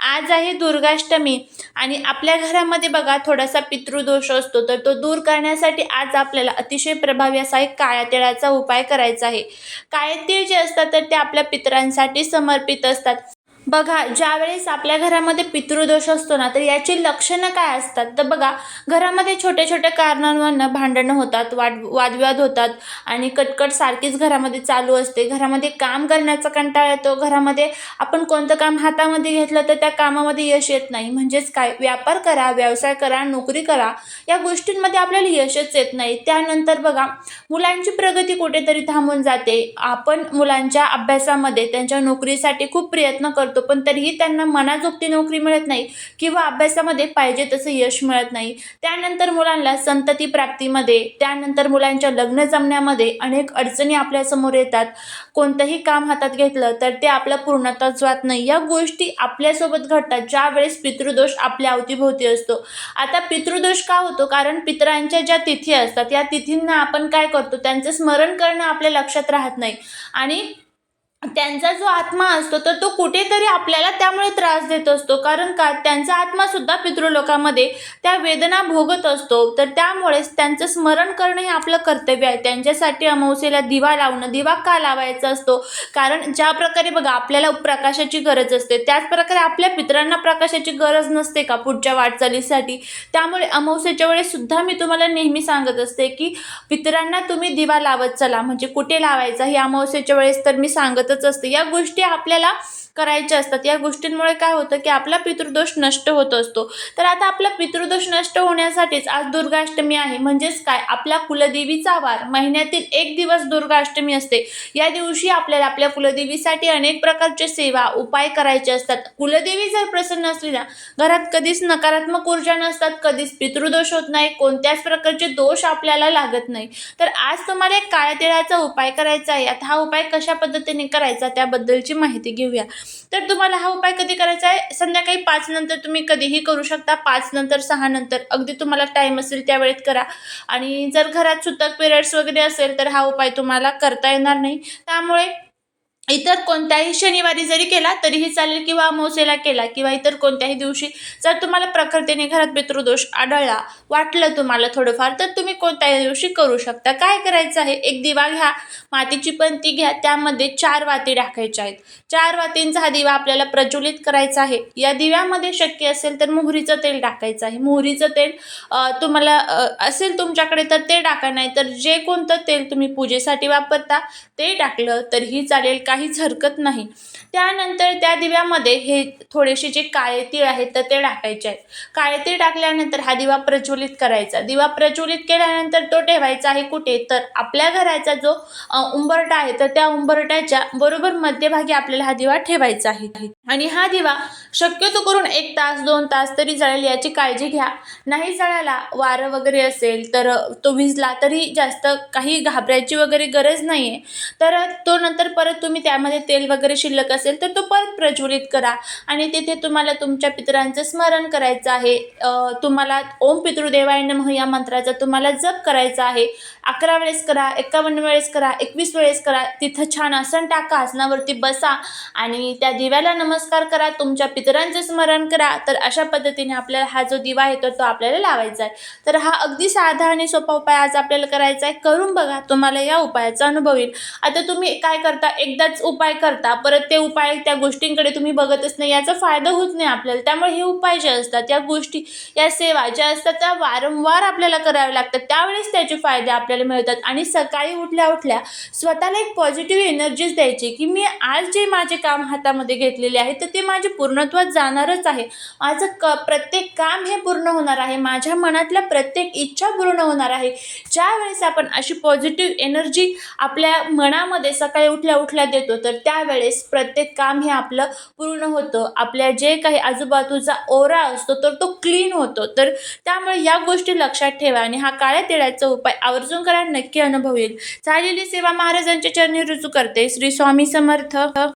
आज आहे दुर्गाष्टमी आणि आपल्या घरामध्ये बघा थोडासा पितृदोष असतो तर तो दूर करण्यासाठी आज आपल्याला अतिशय प्रभावी असा एक काळ्या तिळाचा उपाय करायचा आहे. काळे तीळ जे असतात तर ते आपल्या पितरांसाठी समर्पित असतात. बघा ज्यावेळेस आपल्या घरामध्ये पितृदोष असतो ना तर याची लक्षणं काय असतात? तर बघा घरामध्ये छोट्या छोट्या कारणांवरनं भांडणं होतात वाद वादविवाद होतात आणि कटकट सारखीच घरामध्ये चालू असते. घरामध्ये काम करण्याचा कंटाळा येतो. घरामध्ये आपण कोणतं काम हातामध्ये घेतलं तर त्या कामामध्ये यश येत नाही. म्हणजेच काय? व्यापार करा व्यवसाय करा नोकरी करा या गोष्टींमध्ये आपल्याला यशच येत नाही. त्यानंतर बघा मुलांची प्रगती कुठेतरी थांबून जाते. आपण मुलांच्या अभ्यासामध्ये त्यांच्या नोकरीसाठी खूप प्रयत्न करतो. पण तरीही त्यांना मनाजोगती नोकरी मिळत नाही किंवा अभ्यासामध्ये पाहिजे तसं यश मिळत नाही. त्यानंतर मुलांना संतती प्राप्तीमध्ये त्यानंतर मुलांच्या लग्न जमण्यामध्ये अनेक अडचणी आपल्यासमोर येतात. कोणतंही काम हातात घेतलं तर ते आपलं पूर्णता जात नाही. या गोष्टी आपल्यासोबत घडतात ज्या वेळेस पितृदोष आपल्या अवतीभोवती असतो. आता पितृदोष का होतो? कारण पितरांच्या ज्या तिथी असतात या तिथींना आपण काय करतो? त्यांचं स्मरण करणं आपल्या लक्षात राहत नाही. आणि त्यांचा जो आत्मा असतो तर तो कुठेतरी आपल्याला त्यामुळे त्रास देत असतो. कारण का? त्यांचा आत्मासुद्धा पितृलोकामध्ये त्या वेदना भोगत असतो. तर त्यामुळेच त्यांचं स्मरण करणं हे आपलं कर्तव्य आहे. त्यांच्यासाठी अमावस्येला दिवा लावणं दिवा का लावायचा असतो? कारण ज्या प्रकारे बघा आपल्याला प्रकाशाची गरज असते. त्याच प्रकारे आपल्या पितरांना प्रकाशाची गरज नसते का पुढच्या वाटचालीसाठी? त्यामुळे अमावस्येच्या वेळेस सुद्धा मी तुम्हाला नेहमी सांगत असते की पितरांना तुम्ही दिवा लावत चला. म्हणजे कुठे लावायचा? हे अमावस्येच्या वेळेस तर मी सांगत सांगतच असते. या गोष्टी आपल्याला करायच्या असतात. या गोष्टींमुळे काय होतं की आपला पितृदोष नष्ट होत असतो. तर आता आपला पितृदोष नष्ट होण्यासाठीच आज दुर्गाष्टमी आहे. म्हणजेच काय? आपल्या कुलदेवीचा वार. महिन्यातील एक दिवस दुर्गाष्टमी असते. या दिवशी आपल्याला आपल्या कुलदेवीसाठी अनेक प्रकारचे सेवा उपाय करायचे असतात. कुलदेवी जर प्रसन्न असली ना घरात कधीच नकारात्मक ऊर्जा नसतात कधीच पितृदोष होत नाही कोणत्याच प्रकारचे दोष आपल्याला लागत नाही. तर आज तुम्हाला एक काळ्या तिळाचा उपाय करायचा आहे. आता हा उपाय कशा पद्धतीने करायचा त्याबद्दलची माहिती घेऊया. तर तुम्हाला हा उपाय कधी करायचा आहे? संध्याकाळी पाच नंतर तुम्ही कधीही करू शकता. पाच नंतर सहा नंतर. अगदी तुम्हाला टाईम असेल त्या वेळेत करा. आणि जर घरात सुद्धा पिरियड्स वगैरे असेल तर हा उपाय तुम्हाला करता येणार नाही. त्यामुळे इतर कोणत्याही शनिवारी जरी केला तरीही चालेल किंवा अमावस्येला केला किंवा इतर कोणत्याही दिवशी जर तुम्हाला प्रकृतीने घरात पितृदोष आढळला वाटलं तुम्हाला थोडंफार तर तुम्ही कोणत्याही दिवशी करू शकता. काय करायचं आहे? एक दिवा घ्या मातीची पंती घ्या त्यामध्ये चार वाती टाकायच्या आहेत. चार वातींचा हा दिवा आपल्याला प्रज्वलित करायचा आहे. या दिव्यामध्ये शक्य असेल तर मोहरीचं तेल टाकायचं आहे. मोहरीचं तेल तुम्हाला असेल तुमच्याकडे तर ते टाका नाही तर जे कोणतं तेल तुम्ही पूजेसाठी वापरता ते टाकलं तरीही चालेल. काहीच हरकत नाही. त्यानंतर त्या दिव्यामध्ये हे थोडेसे जे काळे तीळ आहेत तर ते टाकायचे आहेत. काळे तीळ टाकल्यानंतर हा दिवा प्रज्वलित करायचा. दिवा प्रज्वलित केल्यानंतर तो ठेवायचा आहे कुठे? तर आपल्या घराचा जो उंबरटा आहे तर त्या उंबरट्याच्या बरोबर मध्यभागी आपल्याला हा दिवा ठेवायचा आहे. आणि हा दिवा शक्यतो करून एक तास दोन तास तरी जळेल याची काळजी घ्या. नाही जळाला वारं वगैरे असेल तर तो विजला तरी जास्त काही घाबरायची वगैरे गरज नाही आहे तर तो नंतर परत तुम्ही त्यामध्ये तेल वगैरे शिल्लक असेल तर तो परत प्रज्वलित करा. आणि तिथे तुम्हाला तुमच्या पितरांचं स्मरण करायचं आहे. तुम्हाला ओम पितृदेवाय नमः या मंत्राचा तुम्हाला जप करायचा आहे. अकरा वेळेस करा एकावन्न वेळेस करा एकवीस वेळेस करा. तिथं छान आसन टाका आसनावरती बसा आणि त्या दिव्याला नमस्कार करा. तुमच्या पितरांचं स्मरण करा. तर अशा पद्धतीने आपल्याला हा जो दिवा आहे तो आपल्याला लावायचा आहे. तर हा अगदी साधा आणि सोपा उपाय आज आपल्याला करायचा आहे. करून बघा तुम्हाला या उपायाचा अनुभव येईल. आता तुम्ही काय करता? एकदाच उपाय करता परत ते उपाय त्या गोष्टींकडे तुम्ही बघतच नाही याचा फायदा होत नाही आपल्याला. त्यामुळे हे उपाय जे असतात या गोष्टी या सेवा ज्या असतात त्या वारंवार आपल्याला कराव्या लागतात. त्यावेळेस त्याचे फायदे आपल्याला मिळतात. आणि सकाळी उठल्या उठल्या स्वतःला एक पॉझिटिव्ह एनर्जीज द्यायची की मी आज जे माझे काम हातामध्ये घेतलेले आहे तर ते माझे पूर्णत्वात जाणारच आहे. माझं क प्रत्येक काम हे पूर्ण होणार आहे. माझ्या मनातल्या प्रत्येक इच्छा पूर्ण होणार आहे. ज्यावेळेस आपण अशी पॉझिटिव्ह एनर्जी आपल्या मनामध्ये सकाळी उठल्या उठल्या देतो तर त्यावेळेस प्रत्येक काम हे आपलं पूर्ण होतं. आपल्या जे काही आजूबाजूचा ओरा असतो तर तो क्लीन होतो. तर त्यामुळे या गोष्टी लक्षात ठेवा आणि हा काळ्या तिळाचा उपाय आवर्जून करा नक्की अनुभव येईल. झालेली सेवा महाराजांच्या चरणी रुजू करते. श्री स्वामी समर्थ.